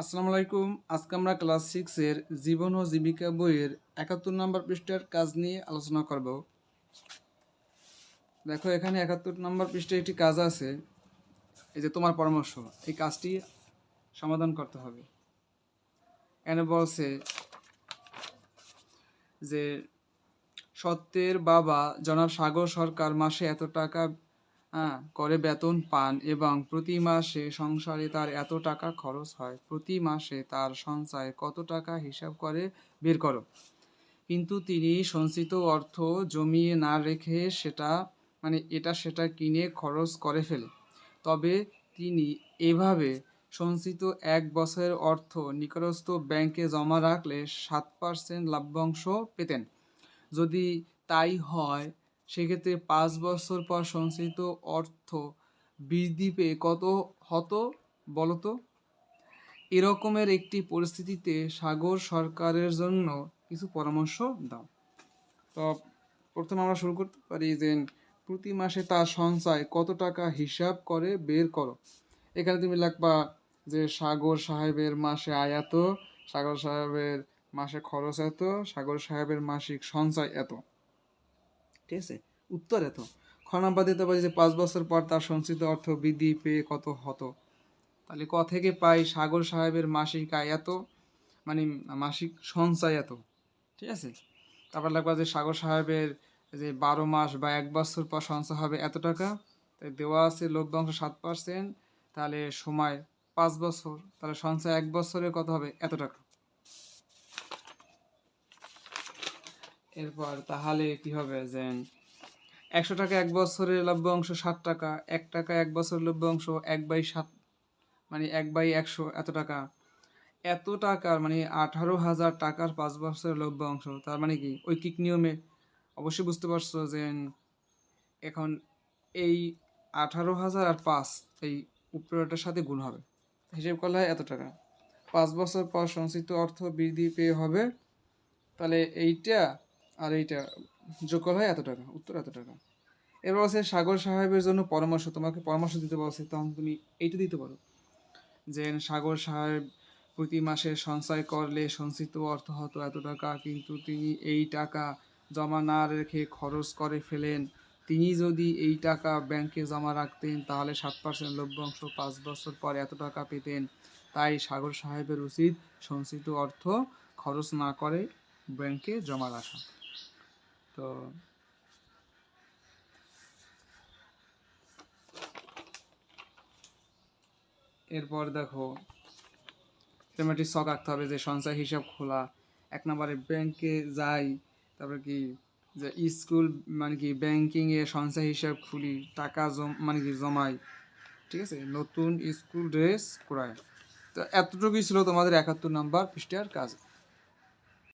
আসসালামু আলাইকুম। আজকে আমরা ক্লাস সিক্সের জীবন ও জীবিকা বইয়ের একাত্তর নম্বর পৃষ্ঠার কাজ নিয়ে আলোচনা করব। দেখো, এখানে একাত্তর নম্বর পৃষ্ঠায় একটি কাজ আছে। এই যে তোমার পরামর্শ, এই কাজটি সমাধান করতে হবে। এনে বলছে যে, সত্যের বাবা জনাব সাগর সরকার মাসে এত টাকা করে বেতন পান এবং প্রতি মাসে সংসারে তার এত টাকা খরচ হয়, প্রতি মাসে তার সঞ্চয় কত টাকা হিসাব করে বের করো। কিন্তু তিনি সঞ্চিত অর্থ জমিয়ে না রেখে সেটা মানে এটা সেটা কিনে খরচ করে ফেলে। তবে তিনি এভাবে সঞ্চিত এক বছরের অর্থ নিকটস্থ ব্যাংকে জমা রাখলে সাত পার্সেন্ট লভ্যাংশ পেতেন। যদি তাই হয় সেক্ষেত্রে পাঁচ বছর পর সঞ্চিত অর্থ বৃদ্ধি পেয়ে কত হতো বলতো? এরকমের একটি পরিস্থিতিতে সাগর সরকারের জন্য কিছু পরামর্শ দাও। তো প্রথমে আমরা শুরু করতে পারি যে প্রতি মাসে তার সঞ্চয় কত টাকা হিসাব করে বের করো। এখানে তুমি লিখবা যে সাগর সাহেবের মাসে আয় এত, সাগর সাহেবের মাসে খরচ এত, সাগর সাহেবের মাসিক সঞ্চয় এত। ঠিক আছে? উত্তর এত। খ নাম্বার দিতে পারি যে, পাঁচ বছর পর তার সঞ্চিত অর্থ বৃদ্ধি পেয়ে কত হতো? তাহলে ক থেকে পাই, সাগর সাহেবের মাসিক আয় এত? মানে মাসিক সঞ্চয় এত? ঠিক আছে? তারপর লাগবে যে, সাগর সাহেবের যে বারো মাস বা এক বছর পর সঞ্চয় হবে এত টাকা? তাই দেওয়া আছে লভ্যাংশ সাত পার্সেন্ট। তাহলে সময় পাঁচ বছর। তাহলে সঞ্চয় এক বছরে কত হবে? এত টাকা। এরপর তাহলে কি হবে যে একশো টাকা এক বছরের লভ্যাংশ ষাট টাকা, এক টাকা এক বছরের লভ্যাংশ এক বাই সাত মানে এক বাই একশো এত টাকা। এত টাকার মানে আঠারো হাজার টাকার পাঁচ বছরের লভ্যাংশ তার মানে কি? ঐকিক নিয়মে অবশ্যই বুঝতে পারছ যে এখন এই আঠারো হাজার আর পাঁচ এই উপরেটার সাথে গুণ হবে। হিসেব করলে হয় এত টাকা। পাঁচ বছর পর সঞ্চিত অর্থ বৃদ্ধি পেয়ে হবে। তাহলে এইটা আর এইটা যোগ করা হয় এত টাকা উত্তর এত টাকা এবার আছে সাগর সাহেবের জন্য পরামর্শ, তোমাকে পরামর্শ দিতে বলছে, তখন তুমি এইটা দিতে পারো। যে সাগর সাহেব প্রতি মাসে সঞ্চয় করলে সঞ্চিত অর্থ হতো এত টাকা, কিন্তু তিনি এই টাকা জমা না রেখে খরচ করে ফেলেন। তিনি যদি এই টাকা ব্যাংকে জমা রাখতেন, তাহলে সাত পার্সেন্ট লভ্যাংশ পাঁচ বছর পর এত টাকা পেতেন। তাই সাগর সাহেবের উচিত সঞ্চিত অর্থ খরচ না করে ব্যাংকে জমা রাখা। তো এরপর দেখো এরকম শখ আঁকতে হবে যে সঞ্চয় হিসাব খোলা, এক নম্বরে ব্যাংকে যাই, তারপরে কি যে স্কুল মানে কি ব্যাংকিংয়ে সঞ্চয় হিসাব খুলি, টাকা জম মানে কি জমাই, ঠিক আছে? নতুন স্কুল ড্রেস ক্রয় তো এতটুকুই ছিল তোমাদের একাত্তর নাম্বার পৃষ্ঠার কাজ।